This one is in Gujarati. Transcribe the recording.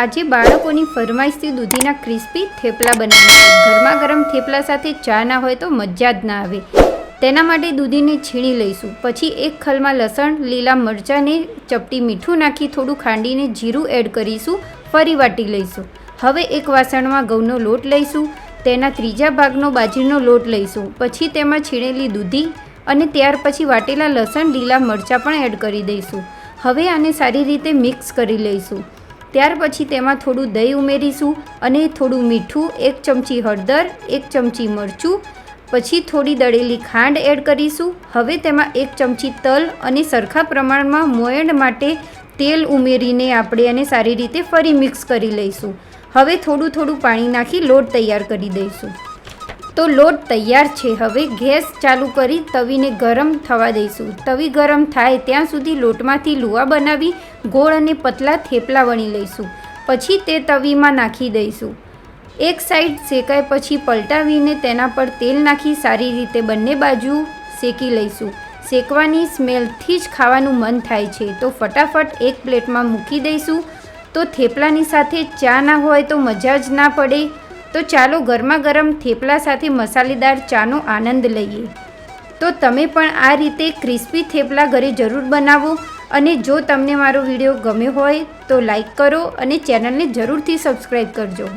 આજે બાળકોની ફરમાઈશથી દૂધીના ક્રિસ્પી થેપલા બનાવીશું ગરમા ગરમ થેપલા સાથે ચા ના હોય તો મજા જ ના આવે. તેના માટે દૂધીને છીણી લઈશું. પછી એક ખલમાં લસણ, લીલા મરચાંને ચપટી મીઠું નાખી થોડું ખાંડીને જીરું એડ કરીશું. ફરી વાટી લઈશું. હવે એક વાસણમાં ઘઉંનો લોટ લઈશું. તેના ત્રીજા ભાગનો બાજરીનો લોટ લઈશું. પછી તેમાં છીણેલી દૂધી અને ત્યાર પછી વાટેલા લસણ, લીલા મરચાં પણ એડ કરી દઈશું. હવે આને સારી રીતે મિક્સ કરી લઈશું. ત્યાર પછી તેમાં થોડું દહીં ઉમેરીશું અને થોડું મીઠું, એક ચમચી હળદર, એક ચમચી મરચું, પછી થોડી દળેલી ખાંડ એડ કરીશું. હવે તેમાં એક ચમચી તલ અને સરખા પ્રમાણમાં મોયણ માટે તેલ ઉમેરીને આપણે એને સારી રીતે ફરી મિક્સ કરી લઈશું. હવે થોડું થોડું પાણી નાખી લોટ તૈયાર કરી દઈશું. તો લોટ તૈયાર છે. હવે ગેસ ચાલુ કરી તવીને ગરમ થવા દઈશું. તવી ગરમ થાય ત્યાં સુધી લોટમાંથી લુવા બનાવી ગોળ અને પતલા થેપલા વણી લઈશું. પછી તે તવીમાં નાખી દઈશું. એક સાઈડ શેકાય પછી પલટાવીને તેના પર તેલ નાખી સારી રીતે બંને બાજુ શેકી લઈશું. શેકવાની સ્મેલથી જ ખાવાનું મન થાય છે. તો ફટાફટ એક પ્લેટમાં મૂકી દઈશું. તો થેપલાની સાથે ચા ના હોય તો મજા જ ના પડે. તો ચાલો ગરમા ગરમ થેપલા સાથે મસાલેદાર ચાનો આનંદ લઈએ. તો તમે પણ આ રીતે ક્રિસ્પી થેપલા ઘરે જરૂર બનાવો અને જો તમને મારો વીડિયો ગમ્યો હોય તો લાઈક કરો અને ચેનલને જરૂરથી સબસ્ક્રાઈબ કરજો.